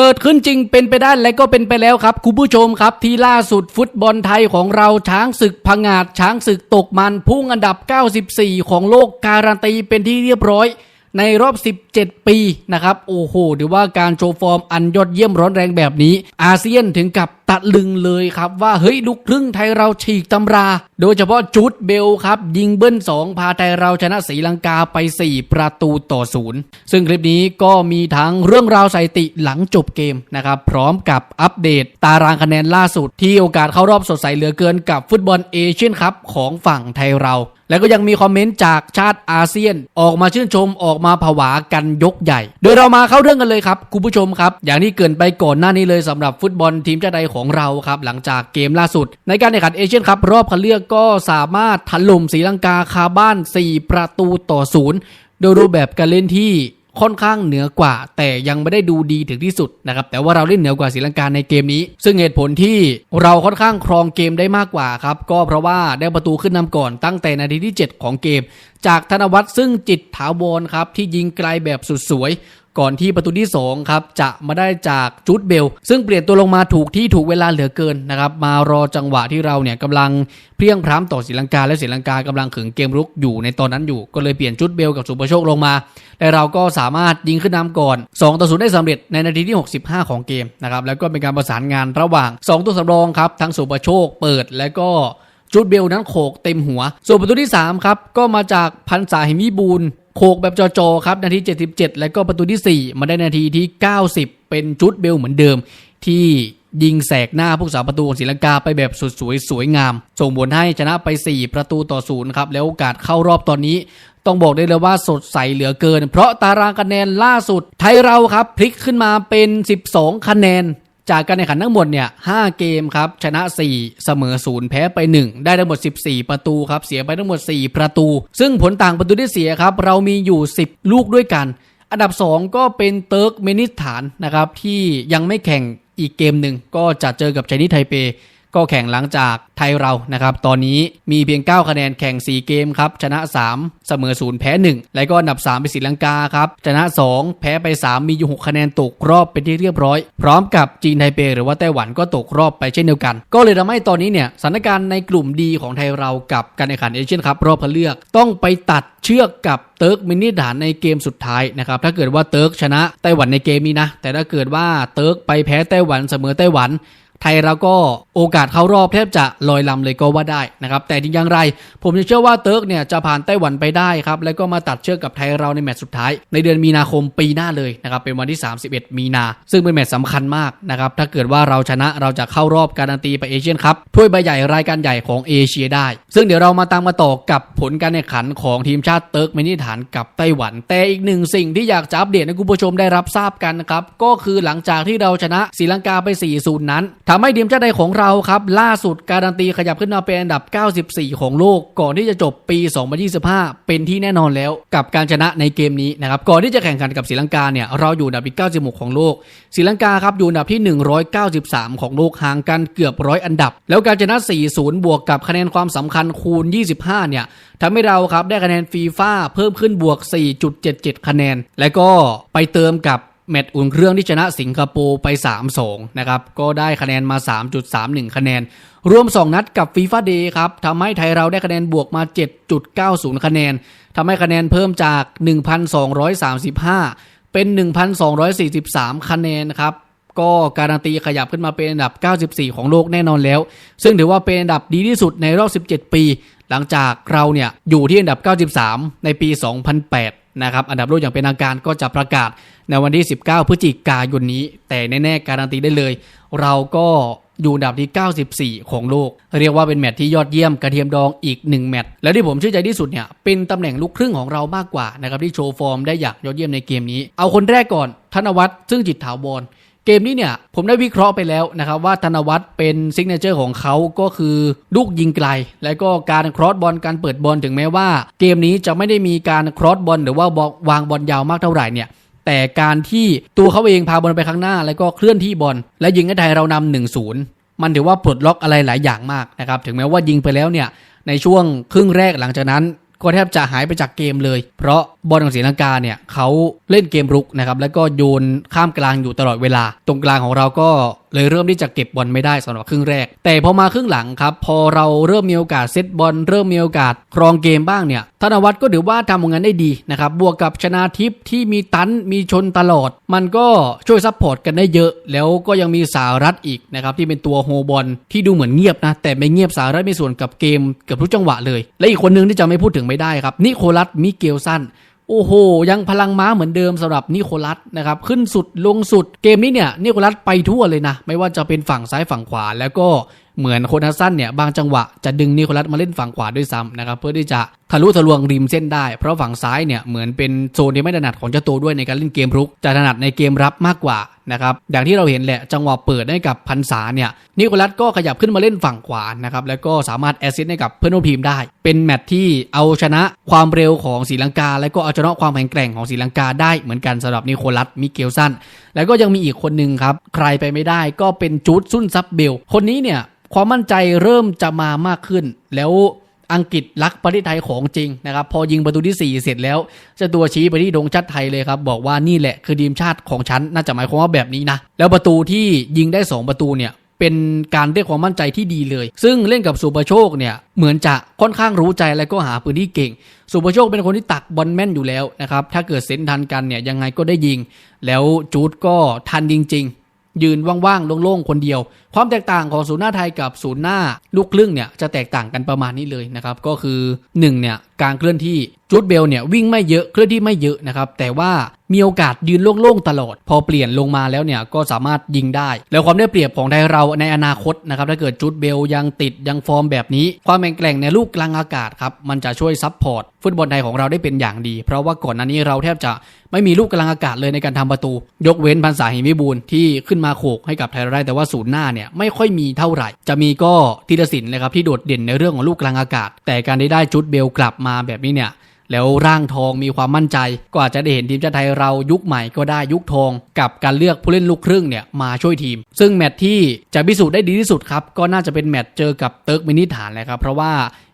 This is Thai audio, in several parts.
เกิดขึ้นจริงเป็นไปได้และก็เป็นไปแล้วครับคุณผู้ชมครับ ที่ล่าสุดฟุตบอลไทยของเราช้างศึกพังงาดช้างศึกตกมันพุ่งอันดับ 94 ของโลกการันตีเป็นที่เรียบร้อย ในรอบ 17 ปีนะครับ โอ้โหถือว่าการโชว์ฟอร์มอันยอดเยี่ยมร้อนแรงแบบนี้ อาเซียนถึงกับ ตะลึงเลยครับว่าเฮ้ยลูกครึ่งไทยเราฉีกตำรา โดยเฉพาะจูดเบลครับ ยิงเบิ้ล 2 พาไทยเราชนะศรีลังกาไป 4 ประตูต่อศูนย์ซึ่งคลิปนี้ก็มีทั้งเรื่องราวสถิติหลังจบเกมนะครับพร้อมกับอัปเดต ตารางคะแนนล่าสุด ที่โอกาสเข้ารอบสดใสเหลือเกินกับฟุตบอลเอเชียนคัพของฝั่งไทยเราแล้วก็ยังมีคอมเมนต์จากชาติอาเซียน ออกมาชื่นชมออกมาผวากันยกใหญ่ โดยเรามาเข้าเรื่องกันเลยครับ คุณผู้ชมครับ อย่างที่เกินไปก่อนหน้านี้เลยสำหรับฟุตบอลทีมชาติไทยของเราครับหลังจากเกมล่าสุด ในการแข่งขันเอเชียนคัพรอบคัดเลือกก็สามารถถล่มศรีลังกาคาบ้าน 4 ประตูต่อศูนย์โดยรูปแบบการเล่นที่ค่อนข้างเหนือกว่า แต่ยังไม่ได้ดูดีถึงที่สุดนะครับแต่ว่าเราเล่นเหนือกว่าศรีลังกาในเกมนี้ ซึ่งเหตุผลที่เราค่อนข้างครองเกมได้มากกว่าครับก็เพราะว่าได้ประตูขึ้นนำก่อนตั้งแต่นาทีที่ 7 ของเกม จากธนวัฒน์ซึ่งจิตถาวรครับที่ยิงไกลแบบสุดสวย ก่อนที่ประตูที่ 2 ครับ จะมาได้จากจูดเบล ซึ่งเปลี่ยนตัวลงมาถูกที่ถูกเวลาเหลือเกินนะครับ มารอจังหวะที่เราเนี่ยกำลังเพียงพร้ำต่อศรีลังกา และศรีลังกากำลังขึงเกมรุกอยู่ในตอนนั้นอยู่ ก็เลยเปลี่ยนจูดเบลกับสุประโชคลงมา และเราก็สามารถยิงขึ้นนำก่อน2ต่อ0ได้สำเร็จในนาทีที่ 65 ของเกมนะครับแล้วก็เป็นการประสานงานระหว่าง 2 ตัวสำรองครับทั้งสุประโชคเปิดและก็จูดเบลนั้นโขกเต็มหัว ส่วนประตูที่ 3 ครับ ก็มาจากพันษาหิมิบูล โขกแบบจอๆครับ นาที 77 แล้วก็ประตูที่ 4 มาได้นาทีที่ 90 เป็นจูดเบลเหมือนเดิม ที่ยิงแสกหน้าผู้สาประตูของศรีลังกาไปแบบสุดสวยสวยงาม ส่งผลให้ชนะไป 4 ประตูต่อศูนย์ครับ แล้วโอกาสเข้ารอบตอนนี้ ต้องบอกได้เลยว่าสดใสเหลือเกิน เพราะตารางคะแนนล่าสุด ไทยเราครับพลิกขึ้นมาเป็น 12 คะแนน จากการแข่งขันทั้งหมดเนี่ย5เกมครับชนะ 4 เสมอ 0 แพ้ไป 1 ได้ทั้งหมด 14 ประตูครับเสียไปทั้งหมด 4 ประตู ซึ่งผลต่างประตูที่เสียครับเรามีอยู่ 10 ลูกด้วยกัน อันดับ 2 ก็เป็นเติร์กเมนิสถานนะครับที่ยังไม่แข่งอีกเกมหนึ่งก็จะเจอกับไชนีไทเป ก็แข่งหลังจากไทยเรานะครับ ตอนนี้มีเพียง 9 คะแนนแข่ง 4 เกมครับ ชนะ 3 เสมอ 0 แพ้ 1 แล้วก็อันดับ 3 เป็นศรีลังกาครับ ชนะ 2 แพ้ไป 3 มีอยู่ 6 คะแนนตกรอบเป็นที่เรียบร้อย พร้อมกับจีนไทเป หรือว่าไต้หวันก็ตกรอบไปเช่นเดียวกัน ก็เลยทำให้ตอนนี้เนี่ยสถานการณ์ในกลุ่มดีของไทยเรากับการแข่งขันเอเชียนคัพรอบคัดเลือกต้องไปตัดเชือกกับเติร์กมินิดานในเกมสุดท้ายนะครับถ้าเกิดว่าเติร์กชนะไต้หวันในเกมนี้นะแต่ถ้าเกิดว่าเติร์กไปแพ้ไต้หวันเสมอไต้หวัน ไทยเราก็โอกาสเข้ารอบแทบจะลอยลำเลยก็ว่าได้นะครับ แต่จริงอย่างไร ผมจะเชื่อว่าเติร์กเนี่ยจะผ่านไต้หวันไปได้ครับ แล้วก็มาตัดเชือกกับไทยเราในแมตช์สุดท้าย ในเดือนมีนาคมปีหน้าเลยนะครับ เป็นวันที่ 31 มีนา ซึ่งเป็นแมตช์สำคัญมากนะครับ ถ้าเกิดว่าเราชนะเราจะเข้ารอบการันตีไปเอเชียนคัพถ้วยใบใหญ่รายการใหญ่ของเอเชียได้ ซึ่งเดี๋ยวเรามาตามมาต่อกับผลการแข่งขันของทีมชาติเติร์กเมนิสถานกับไต้หวัน แต่อีกหนึ่งสิ่งที่อยากจะอัปเดตให้คุณผู้ชมได้รับทราบกันนะครับก็คือหลังจากที่เราชนะศรีลังกาไป4-0นั้นทำให้ทีมชาติไทยของเราครับ ล่าสุดการันตีขยับขึ้นมาเป็นอันดับ 94 ของโลก ก่อนที่จะจบปี 2025 เป็นที่แน่นอนแล้วกับการชนะในเกมนี้นะครับก่อนที่จะแข่งขันกับศรีลังกาเนี่ยเราอยู่อันดับที่96 ของโลกศรีลังกาครับอยู่อันดับที่ 193 ของโลกห่างกันเกือบร้อยอันดับ แล้วการชนะ 4-0 บวกกับคะแนนความสำคัญคูณ 25 เนี่ยทำให้เราครับได้คะแนนฟีฟ่าเพิ่มขึ้นบวก 4.77 คะแนน และก็ไปเติมกับ แมตช์อุ่นเครื่องที่ชนะสิงคโปร์ไป3-2นะครับ ก็ได้คะแนนมา 3.31 คะแนน รวม 2 นัดกับฟีฟ่าเดย์ครับทำให้ไทยเราได้คะแนนบวกมา 7.90 คะแนนทำให้คะแนนเพิ่มจาก 1,235 เป็น 1,243 คะแนนครับก็การันตีขยับขึ้นมาเป็นอันดับ 94 ของโลกแน่นอนแล้ว ซึ่งถือว่าเป็นอันดับดีที่สุดในรอบ 17 ปี หลังจากเราเนี่ยอยู่ที่อันดับ 93 ในปี 2008 นะครับอันดับโลกอย่างเป็นทางการก็จะประกาศในวันที่ 19 พฤศจิกายนนี้ แต่แน่ๆการันตีได้เลย เราก็อยู่อันดับที่ 94 ของโลก เรียกว่าเป็นแมตช์ที่ยอดเยี่ยมกระเทียมดองอีก 1 แมตช์แล้วที่ผมชื่นใจที่สุดเนี่ยเป็นตำแหน่งลูกครึ่งของเรามากกว่านะครับที่โชว์ฟอร์มได้อย่างยอดเยี่ยมในเกมนี้ เอาคนแรกก่อนธนวัฒน์ซึ่งจิตถาวร เกมนี้เนี่ยผมได้วิเคราะห์ไปแล้วนะครับว่าธนวัฒน์เป็นซิกเนเจอร์ของเขาก็คือลูกยิงไกล และก็การครอสบอลการเปิดบอลถึงแม้ว่า เกมนี้จะไม่ได้มีการครอสบอลหรือว่าวางบอลยาวมากเท่าไหร่เนี่ยแต่การที่ตัวเขาเองพาบอลไปข้างหน้า แล้วก็เคลื่อนที่บอลและยิงให้ไทยเรานำหนึ่งศูนย์มันถือว่าปลดล็อกอะไรหลายอย่างมากนะครับถึงแม้ว่ายิงไปแล้วเนี่ยในช่วงครึ่งแรกหลังจากนั้น ก็แทบจะหายไปจากเกมเลย เพราะบอลของศรีลังกาเนี่ยเขาเล่นเกมรุกนะครับแล้วก็โยนข้ามกลางอยู่ตลอดเวลา ตรงกลางของเราก็ เลยเริ่มที่จะเก็บบอลไม่ได้สำหรับครึ่งแรก แต่พอมาครึ่งหลังครับพอเราเริ่มมีโอกาสเซตบอลเริ่มมีโอกาสครองเกมบ้างเนี่ยธนวัฒน์ก็ถือว่าทำงานได้ดีนะครับบวกกับชนาทิพย์ที่มีตันมีชนตลอด มันก็ช่วยซัพพอร์ตกันได้เยอะ แล้วก็ยังมีสารัฐอีกนะครับที่เป็นตัวโฮบอลที่ดูเหมือนเงียบนะแต่ไม่เงียบสารัฐมีส่วนกับเกมเกือบทุกจังหวะเลย และอีกคนนึงที่จะไม่พูดถึงไม่ได้ครับนิโคลัสมิเกลสัน โอ้โห ยังพลังม้าเหมือนเดิมสำหรับนิโคลัสนะครับ ขึ้นสุดลงสุดเกมนี้เนี่ยนิโคลัสไปทั่วเลยนะ ไม่ว่าจะเป็นฝั่งซ้ายฝั่งขวา แล้วก็เหมือนโคนัสซันเนี่ยบางจังหวะจะดึงนิโคลัสมาเล่นฝั่งขวาด้วยซ้ำนะครับเพื่อที่จะทะลุทะลวงริมเส้นได้ เพราะฝั่งซ้ายเนี่ยเหมือนเป็นโซนที่ไม่ถนัดของเจ้าตัวด้วยในการเล่นเกมรุก จะถนัดในเกมรับมากกว่า นะครับอย่างที่เราเห็นแหละจังหวะเปิดให้กับพันษาเนี่ยนิโคลัสก็ขยับขึ้นมาเล่นฝั่งขวานะครับแล้วก็สามารถแอสซิสต์ให้กับเพื่อนร่วมทีมได้ เป็นแมตช์ที่เอาชนะความเร็วของศรีลังกา และก็เอาชนะความแข็งแกร่งของศรีลังกาได้เหมือนกันสำหรับนิโคลัสมิเกลสันแล้วก็ยังมีอีกคนหนึ่งครับใครไปไม่ได้ก็เป็นจูดซุนซับเบลคนนี้เนี่ยความมั่นใจเริ่มจะมามากขึ้นแล้ว อังกฤษรักประเทศไทยของจริงนะครับ พอยิงประตูที่ 4 เสร็จแล้วจะตัวชี้ไปที่ดงชัดไทยเลยครับ บอกว่านี่แหละคือทีมชาติของฉัน น่าจะหมายความว่าแบบนี้นะ แล้วประตูที่ยิงได้ 2 ประตูเนี่ยเป็นการเรียกความมั่นใจที่ดีเลย ซึ่งเล่นกับสุประโชคเนี่ยเหมือนจะค่อนข้างรู้ใจและก็หาพื้นที่เก่ง สุประโชคเป็นคนที่ตักบอลแม่นอยู่แล้วนะครับ ถ้าเกิดเซนทันกันเนี่ยยังไงก็ได้ยิง แล้วจูดก็ทันจริง ๆ ยืนว่างๆโล่งๆคนเดียวความแตกต่างของศูนย์หน้าไทยกับศูนย์หน้าลูกครึ่งเนี่ยจะแตกต่างกันประมาณนี้เลยนะครับก็คือ1เนี่ยการเคลื่อนที่จูดเบลเนี่ยวิ่งไม่เยอะเคลื่อนที่ไม่เยอะนะครับแต่ว่ามีโอกาสยืนโล่งๆตลอด พอเปลี่ยนลงมาแล้วเนี่ยก็สามารถยิงได้ แล้วความได้เปรียบของไทยเราในอนาคตนะครับถ้าเกิดจูดเบลยังติดยังฟอร์มแบบนี้ ความแข็งแกร่งในลูกกลางอากาศครับมันจะช่วยซับพอร์ตฟุตบอลไทยของเราได้เป็นอย่างดี เพราะว่าก่อนหน้านี้เราแทบจะไม่มีลูกกลางอากาศเลยในการทำประตู ยกเว้นพันษาหิมิบูลที่ขึ้นมาโขกให้กับไทยเราได้แต่ว่าศูนย์หน้าเนี่ยไม่ค่อยมีเท่าไหร่ จะมีก็ธีรศิลป์เลยครับที่โดดเด่นในเรื่องของลูกกลางอากาศ แต่การได้ได้จุดเบลกลับมาแบบนี้เนี่ยแล้วร่างทองมีความมั่นใจก็อาจจะได้เห็นทีมชาติไทยเรายุคใหม่ก็ได้ยุคทอง กับการเลือกผู้เล่นลูกครึ่งเนี่ยมาช่วยทีม ซึ่งแมตช์ที่จะพิสูจน์ได้ดีที่สุดครับ ก็น่าจะเป็นแมตช์เจอกับเติร์กมินิฐานแหละครับ เพราะว่า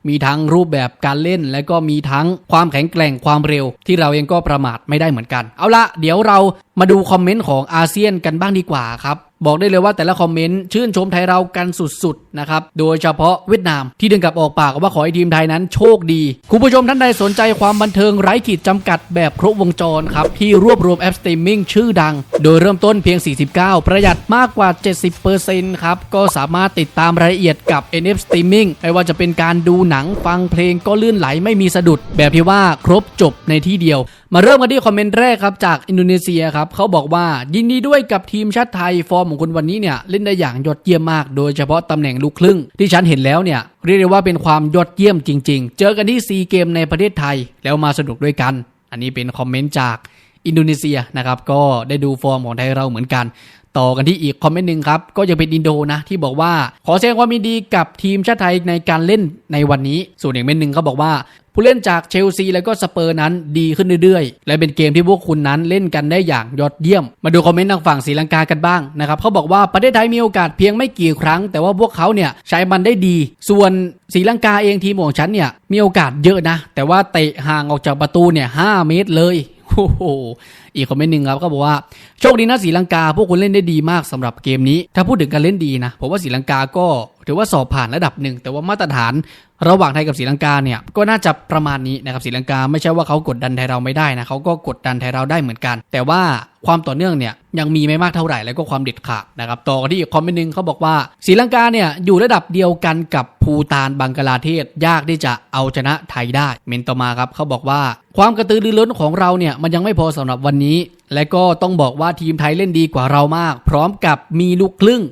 มีทั้งรูปแบบการเล่น และก็มีทั้งความแข็งแกร่งความเร็ว ที่เราเองก็ประมาทไม่ได้เหมือนกัน เอาละเดี๋ยวเรามาดูคอมเมนต์ของอาเซียนกันบ้างดีกว่าครับ บอกได้เลยว่าแต่ละคอมเมนต์ชื่นชมไทยเรากันสุดๆนะครับโดยเฉพาะเวียดนามที่ดึงกลับออกปากว่าขอให้ทีมไทยนั้นโชคดี คุณผู้ชมท่านใดสนใจความบันเทิงไร้ขีดจำกัดแบบครบวงจรครับที่รวบรวมแอปสตรีมมิ่งชื่อดัง โดยเริ่มต้นเพียง 49 ประหยัดมากกว่า 70%ครับก็สามารถติดตามรายละเอียดกับ NF Streaming ไม่ว่าจะเป็นการดูหนังฟังเพลงก็ลื่นไหลไม่มีสะดุด แบบที่ว่าครบจบในที่เดียว มาเริ่มกันที่คอมเมนต์แรกครับจากอินโดนีเซียครับเขาบอกว่ายินดีด้วยกับทีมชาติไทยฟอร์มของคุณวันนี้เนี่ยเล่นได้อย่างยอดเยี่ยมมาก โดยเฉพาะตำแหน่งลูกครึ่ง ที่ฉันเห็นแล้วเนี่ยเรียกได้ว่าเป็นความยอดเยี่ยมจริง ๆ เจอกันที่ซีเกมในประเทศไทยแล้วมาสนุกด้วยกัน อันนี้เป็นคอมเมนต์จากอินโดนีเซียนะครับก็ได้ดูฟอร์มของไทยเราเหมือนกัน ต่อกันที่อีกคอมเมนต์หนึ่งครับ ก็ยังเป็นอินโดนะ ที่บอกว่า ขอแสดงความยินดีกับทีมชาติไทยในการเล่นในวันนี้ ส่วนอีกเมนต์หนึ่งเขาบอกว่า ผู้เล่นจากเชลซีแล้วก็สเปอร์นั้นดีขึ้นเรื่อยๆ และเป็นเกมที่พวกคุณนั้นเล่นกันได้อย่างยอดเยี่ยม มาดูคอมเมนต์ทางฝั่งศรีลังกากันบ้างนะครับเขาบอกว่าประเทศไทยมีโอกาสเพียงไม่กี่ครั้ง แต่ว่าพวกเขาเนี่ยใช้มันได้ดี ส่วนศรีลังกาเองทีมของฉันเนี่ยมีโอกาสเยอะนะ แต่ว่าเตะห่างออกจากประตูเนี่ยหเมตรเลย โอ้โหอีกคอมเมนต์หนึ่งครับก็บอกว่าโชคดีนะศรีลังกา พวกคุณเล่นได้ดีมากสำหรับเกมนี้ ถ้าพูดถึงการเล่นดีนะผมว่าศรีลังกาก็ ถือว่าสอบผ่านระดับหนึ่ง แต่ว่ามาตรฐานระหว่างไทยกับศรีลังกาเนี่ยก็น่าจะประมาณนี้นะครับศรีลังกาไม่ใช่ว่าเขากดดันไทยเราไม่ได้นะเขาก็กดดันไทยเราได้เหมือนกัน แต่ว่าความต่อเนื่องเนี่ยยังมีไม่มากเท่าไหร่แล้วก็ความเด็ดขาดนะครับต่อกันที่อีกคอมเมนต์หนึ่งเขาบอกว่าศรีลังกาเนี่ยอยู่ระดับเดียวกันกับภูตานบังกลาเทศ ยากที่จะเอาชนะไทยได้เมนต่อมาครับเขาบอกว่าความกระตือรือร้นของเราเนี่ยมันยังไม่พอสำหรับวันนี้ และก็ต้องบอกว่าทีมไทยเล่นดีกว่าเรามาก พร้อมกับมีลูกครึ่ง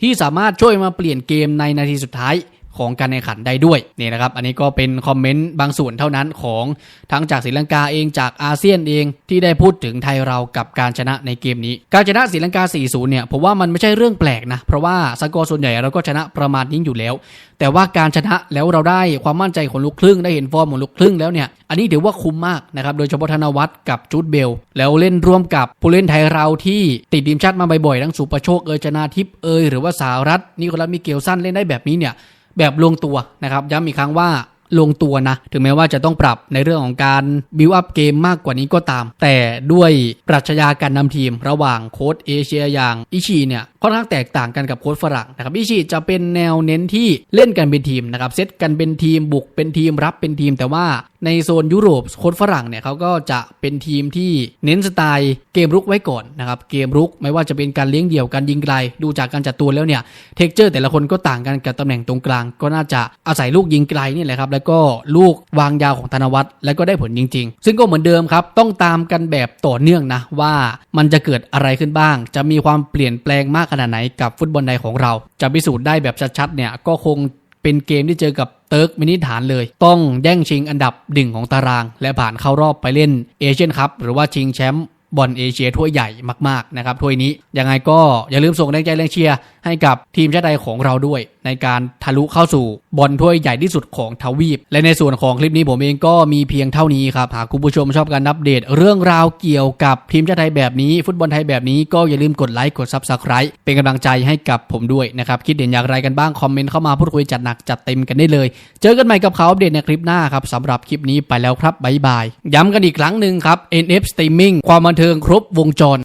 ที่สามารถช่วยมาเปลี่ยนเกมในนาทีสุดท้าย ของการแข่งขันได้ด้วยนี่นะครับ อันนี้ก็เป็นคอมเมนต์บางส่วนเท่านั้นของทั้งจากศรีลังกาเองจากอาเซียนเองที่ได้พูดถึงไทยเรากับการชนะในเกมนี้ การชนะศรีลังกา 4-0 เนี่ยผมว่ามันไม่ใช่เรื่องแปลกนะ เพราะว่าสกอร์ส่วนใหญ่เราก็ชนะประมาณนี้อยู่แล้ว แต่ว่าการชนะแล้วเราได้ความมั่นใจของลูกครึ่งได้เห็นฟอร์มของลูกครึ่งแล้วเนี่ยอันนี้ถือว่าคุ้มมากนะครับโดยเฉพาะธนวัฒน์กับจูดเบล แล้วเล่นร่วมกับผู้เล่นไทยเราที่ติดทีมชาติมาบ่อยๆทั้งสุประโชคเอยชนาทิพย์เอยหรือว่าสารัตนิโคลัสมิเกลสันเล่นได้แบบนี้เนี่ย แบบลงตัวนะครับ ย้ำอีกครั้งว่าลงตัวนะ ถึงแม้ว่าจะต้องปรับในเรื่องของการบิวอัพเกมมากกว่านี้ก็ตาม แต่ด้วยปรัชญาการนำทีมระหว่างโค้ดเอเชียอย่างอิชิเนี่ยค่อนข้างแตกต่างกันกับโค้ดฝรั่งนะครับอิชิจะเป็นแนวเน้นที่เล่นกันเป็นทีมนะครับเซตกันเป็นทีมบุกเป็นทีมรับเป็นทีม แต่ว่า ในโซนยุโรปโค้ชฝรั่งเนี่ยเขาก็จะเป็นทีมที่เน้นสไตล์เกมรุกไว้ก่อนนะครับเกมรุกไม่ว่าจะเป็นการเลี้ยงเดี่ยวการยิงไกล ดูจากการจัดตัวแล้วเนี่ยเทคเจอร์แต่ละคนก็ต่างกันกับตำแหน่งตรงกลาง ก็น่าจะอาศัยลูกยิงไกลนี่แหละครับแล้วก็ลูกวางยาวของธนวัฒน์แล้วก็ได้ผลจริง ๆ ซึ่งก็เหมือนเดิมครับต้องตามกันแบบต่อเนื่องนะว่ามันจะเกิดอะไรขึ้นบ้าง จะมีความเปลี่ยนแปลงมากขนาดไหนกับฟุตบอลไทยของเรา จะพิสูจน์ได้แบบชัดๆเนี่ยก็คงเป็นเกมที่เจอกับ เติร์กมินิฐานเลย ต้องแย่งชิงอันดับหนึ่งของตาราง และผ่านเข้ารอบไปเล่นเอเชียนคัพหรือว่าชิงแชมป์บอลเอเชียถ้วยใหญ่มากๆนะครับถ้วยนี้ยังไงก็อย่าลืมส่งแรงใจแรงเชียร์ให้กับทีมชาติไทยของเราด้วยในการทะลุเข้าสู่บอลถ้วยใหญ่ที่สุดของทวีป และในส่วนของคลิปนี้ผมเองก็มีเพียงเท่านี้ครับ หากคุณผู้ชมชอบการอัปเดต เรื่องราวเกี่ยวกับทีมชาติไทยแบบนี้ ฟุตบอลไทยแบบนี้ก็อย่าลืมกดไลค์กด Subscribe เป็นกำลังใจให้กับผมด้วยนะครับ คิดเห็นอย่างไรกันบ้าง คอมเมนต์เข้ามาพูดคุยจัดหนักจัดเต็มกันได้เลย เจอกันใหม่กับข่าวอัปเดตในคลิปหน้าครับสำหรับคลิปนี้ไปแล้วครับบ๊ายบาย ย้ำกันอีกครั้งหนึ่งครับ NF Streaming ความบันเทิงครบวงจร